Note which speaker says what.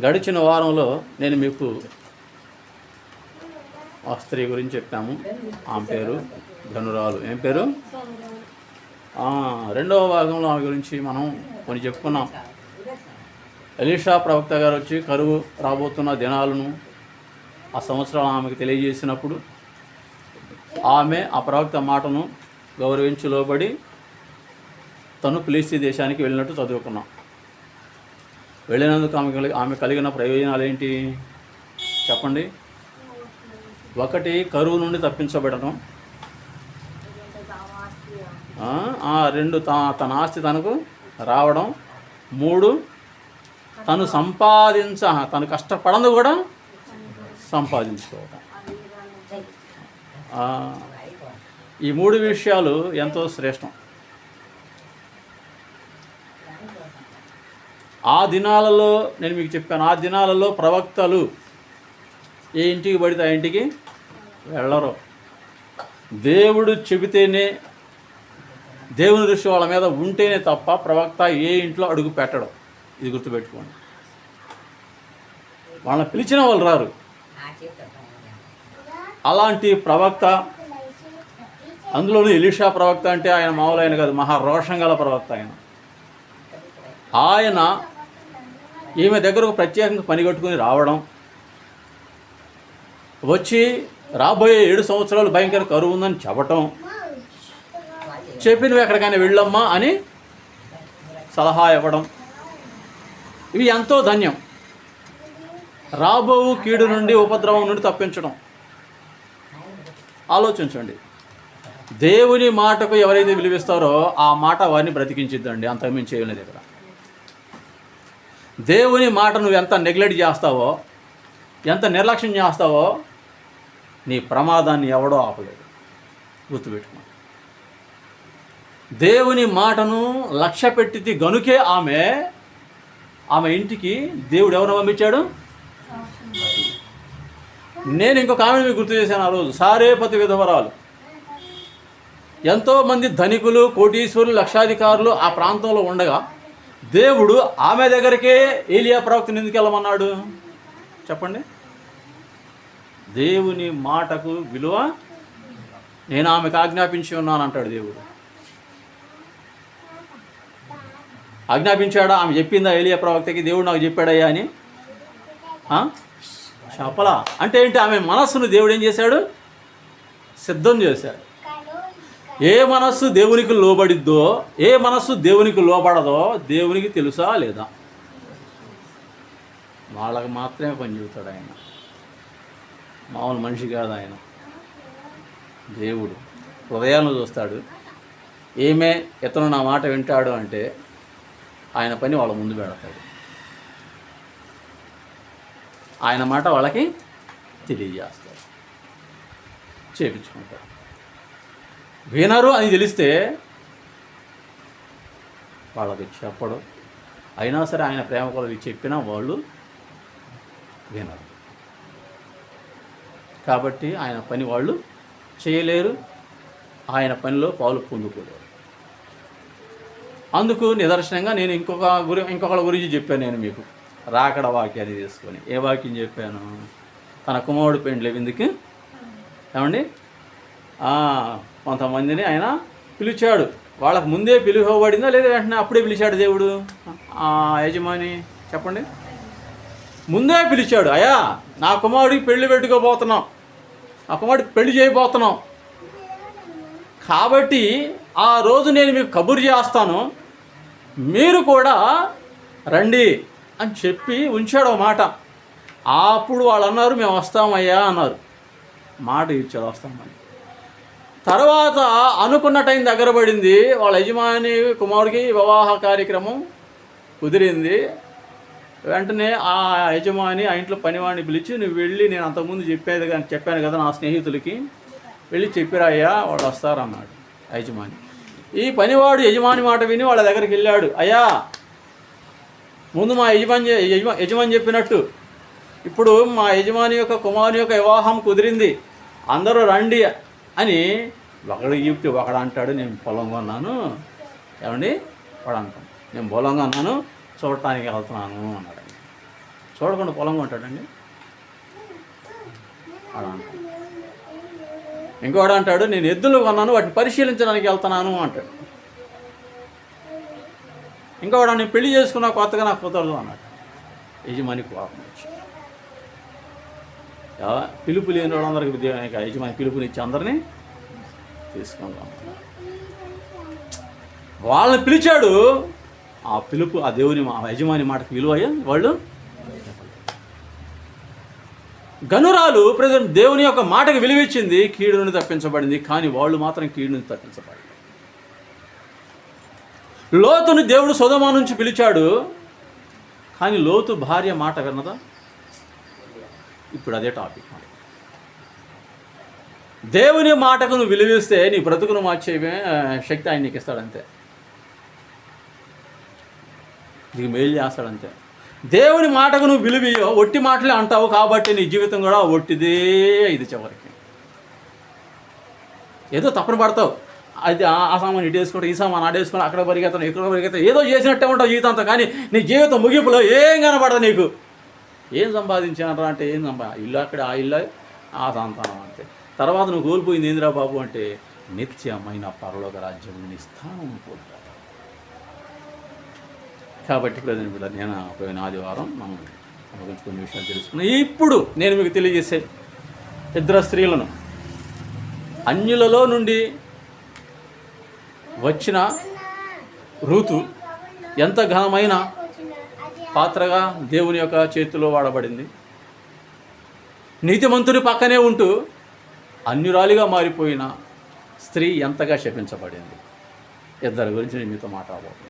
Speaker 1: గడిచిన వారంలో నేను మీకు ఆ స్త్రీ గురించి చెప్పాము. ఆమె పేరు ధనురాలు. ఏం పేరు? రెండవ భాగంలో ఆమె గురించి మనం కొన్ని చెప్పుకున్నాం. ఎలీషా ప్రవక్త గారు వచ్చి కరువు రాబోతున్న దినాలను ఆ సంవత్సరాలు ఆమెకు తెలియజేసినప్పుడు ఆమె ఆ ప్రవక్త మాటను గౌరవించి లోబడి తను పిలిస్తే దేశానికి వెళ్ళినట్టు చదువుకున్నాం. వెళ్ళినందుకు ఆమె ఆమె కలిగిన ప్రయోజనాలు ఏంటి? చెప్పండి. ఒకటి కరువు నుండి తప్పించబడటం. ఆ, రెండు తా తన ఆస్తి తనకు రావడం. మూడు తను సంపాదించ తను కష్టపడంది కూడా సంపాదించుకోవటం. ఈ మూడు విషయాలు ఎంతో శ్రేష్టం. ఆ దినాలలో నేను మీకు చెప్పాను ఆ దినాలలో ప్రవక్తలు ఏ ఇంటికి పడితే ఆ ఇంటికి వెళ్ళరు. దేవుడు చెబితేనే దేవుని దృష్టి వాళ్ళ మీద ఉంటేనే తప్ప ప్రవక్త ఏ ఇంట్లో అడుగు పెట్టడం. ఇది గుర్తుపెట్టుకోండి. వాళ్ళని పిలిచిన వాళ్ళు రారు. అలాంటి ప్రవక్త అందులోనూ ఎలీషా ప్రవక్త అంటే ఆయన మామూలు ఆయన కాదు మహా రోషం గల ప్రవక్త ఆయన. ఆయన ఈమె దగ్గరకు ప్రత్యేకంగా పనిగట్టుకుని రావడం వచ్చి రాబోయే ఏడు సంవత్సరాలు భయంకర కరువు ఉందని చెప్పటం చెప్పి నువ్వు ఎక్కడికైనా వెళ్ళమ్మా అని సలహా ఇవ్వడం. ఇవి ఎంతో ధన్యం. రాబోవు కీడు నుండి ఉపద్రవం నుండి తప్పించడం. ఆలోచించండి. దేవుని మాటకు ఎవరైతే విలువిస్తారో ఆ మాట వారిని బ్రతికించిద్దండి. అంతకుమించి ఏం లేదు ఇక్కడ. దేవుని మాట నువ్వు ఎంత నెగ్లెక్ట్ చేస్తావో ఎంత నిర్లక్ష్యం చేస్తావో నీ ప్రమాదాన్ని ఎవడో ఆపలేడు గుర్తుపెట్టుకో దేవుని మాటను లక్ష్య పెట్టింది గనుకే ఆమె ఆమె ఇంటికి దేవుడు ఎవరిని పంపించాడు? నేను ఇంకొక ఆమెను మీకు గుర్తు చేశాను ఆ రోజు. సారేపతి విధవరాలు. ఎంతోమంది ధనికులు కోటీశ్వరులు లక్షాధికారులు ఆ ప్రాంతంలో ఉండగా దేవుడు ఆమె దగ్గరికే ఏలియా ప్రవక్తను ఎందుకు వెళ్ళమన్నాడు? చెప్పండి. దేవుని మాటకు విలువ నేను ఆమెకు ఆజ్ఞాపించి ఉన్నాను అంటాడు దేవుడు. ఆజ్ఞాపించాడా? ఆమె చెప్పిందా ఏలియా ప్రవక్తకి? దేవుడు నాకు చెప్పాడయ్యా అని? చెప్పలా. అంటే ఏంటి? ఆమె మనస్సును దేవుడు ఏం చేశాడు? సిద్ధం చేశాడు. ఏ మనస్సు దేవునికి లోబడిద్దో ఏ మనస్సు దేవునికి లోబడదో దేవునికి తెలుసా లేదా? వాళ్ళకి మాత్రమే పని చెబుతాడు ఆయన. మామూలు మనిషి కాదు ఆయన. దేవుడు. హృదయాలను చూస్తాడు. ఏమే ఇతను నా మాట వింటాడు అంటే ఆయన పని వాళ్ళ ముందు పెడతాడు. ఆయన మాట వాళ్ళకి తెలియజేస్తాడు. చేపించుకుంటాడు. వినరు అని తెలిస్తే వాళ్ళకి చెప్పడు. అయినా సరే ఆయన ప్రేమ కొలది చెప్పినా వాళ్ళు వినరు. కాబట్టి ఆయన పని వాళ్ళు చేయలేరు. ఆయన పనిలో పాలు పొందుకోలేరు. అందుకు నిదర్శనంగా నేను ఇంకొక గురి ఇంకొకళ్ళ గురించి చెప్పాను నేను మీకు. రాకడ వాక్యాన్ని తీసుకొని. ఏ వాక్యం చెప్పాను? తన కుమారుడు పెండ్లి ఎందుకు ఏమండి? కొంతమందిని ఆయన పిలిచాడు. వాళ్ళకు ముందే పిలువబడిందా లేదా వెంటనే అప్పుడే పిలిచాడు దేవుడు? ఆ యజమాని చెప్పండి. ముందే పిలిచాడు అయ్యా నా కుమారుడికి పెళ్ళి పెట్టుకోబోతున్నాం. నా కుమారుడికి పెళ్ళి చేయబోతున్నాం. కాబట్టి ఆ రోజు నేను మీకు కబురు చేస్తాను. మీరు కూడా రండి అని చెప్పి ఉంచాడు మాట. అప్పుడు వాళ్ళు అన్నారు మేము వస్తామయ్యా అన్నారు. మాట ఇచ్చాడు వస్తామని. తర్వాత అనుకున్న టైం దగ్గర పడింది. వాళ్ళ యజమాని కుమారుడికి వివాహ కార్యక్రమం కుదిరింది. వెంటనే ఆ యజమాని ఆ ఇంట్లో పనివాడిని పిలిచి నువ్వు వెళ్ళి నేను అంతకుముందు చెప్పేది కానీ చెప్పాను కదా నా స్నేహితులకి. వెళ్ళి చెప్పిరాయ్యా వాళ్ళు వస్తారన్నాడు యజమాని. ఈ పనివాడు యజమాని మాట విని వాళ్ళ దగ్గరికి వెళ్ళాడు. అయ్యా ముందు మా యజమాని యజమా- యజమాని చెప్పినట్టు. ఇప్పుడు మా యజమాని యొక్క కుమారుని యొక్క వివాహం కుదిరింది. అందరూ రండి అని ఒకడు చెప్తే ఒకడు అంటాడు నేను పొలంగా ఉన్నాను. ఏమండి? వాడు అంటాను నేను పొలంగా ఉన్నాను చూడటానికి వెళ్తున్నాను అన్నాడు. చూడకుండా పొలంగా ఉంటాడండి. అలా అంటాడు. ఇంకోడు అంటాడు నేను ఎద్దులు కొన్నాను వాటిని పరిశీలించడానికి వెళ్తున్నాను అంటాడు. ఇంకోడు నేను పెళ్ళి చేసుకున్నా కొత్తగా నాకు కుదరదు అన్నాడు. యజమాని కోపం వచ్చింది. పిలుపు లేని వాళ్ళందరికీ యజమాని పిలుపునిచ్చి అందరినీ తీసుకుందాం. వాళ్ళని పిలిచాడు ఆ పిలుపు ఆ దేవుని మా- ఆ యజమాని మాటకు విలువ వాళ్ళు గనురాలు ప్రజెంట్ దేవుని యొక్క మాటకు విలువిచ్చింది కీడు నుండి తప్పించబడింది కానీ వాళ్ళు మాత్రం కీడు నుండి తప్పించబడింది లోతుని దేవుడు సుధమా నుంచి పిలిచాడు కానీ లోతు భార్య మాట విన్నదా ఇప్పుడు అదే టాపిక్ దేవుని మాటకు నువ్వు విలువిస్తే నీ బ్రతుకును మార్చే శక్తి ఆయన నీకు ఇస్తాడంతే. నీకు మేలు చేస్తాడంతే. దేవుని మాటకు నువ్వు విలువియో ఒట్టి మాటలే అంటావు కాబట్టి నీ జీవితం కూడా ఒట్టిదే ఇది చివరికి. ఏదో తప్పని పడతావు. అది ఆ- సామాన్ ఇటు వేసుకుంటా ఈ సామాన్ ఆడేసుకుంటా అక్కడ పరిగెత్తాను ఇక్కడ పరిగెత్తాను ఏదో చేసినట్టే ఉంటావు జీవితంతో కానీ నీ జీవితం ముగింపులో ఏం కనపడదు నీకు. ఏం సంపాదించానరా అంటే ఏం సంపా ఇల్లు అక్కడ ఆ ఇల్లు ఆ సంతానం అంతే. తర్వాత నువ్వు కోల్పోయింది ఏందిరా బాబు అంటే నిత్యమైన పరలోక రాజ్యం నీ స్థానం కోల్పోతావు కాబట్టి ప్రజలు పిల్లలు నేను పోయిన ఆదివారం మనం గురించి కొన్ని విషయాలు తెలుసుకున్నాం. ఇప్పుడు నేను మీకు తెలియజేసే ఇద్దరు స్త్రీలను అన్యులలో నుండి వచ్చిన ఋతు ఎంత ఘనమైన పాత్రగా దేవుని యొక్క చేతిలో వాడబడింది. నీతిమంతుని పక్కనే ఉంటూ అన్యురాలిగా మారిపోయిన స్త్రీ ఎంతగా శపించబడింది? ఇద్దరి గురించి నేను మీతో మాట్లాడబోతున్నాను.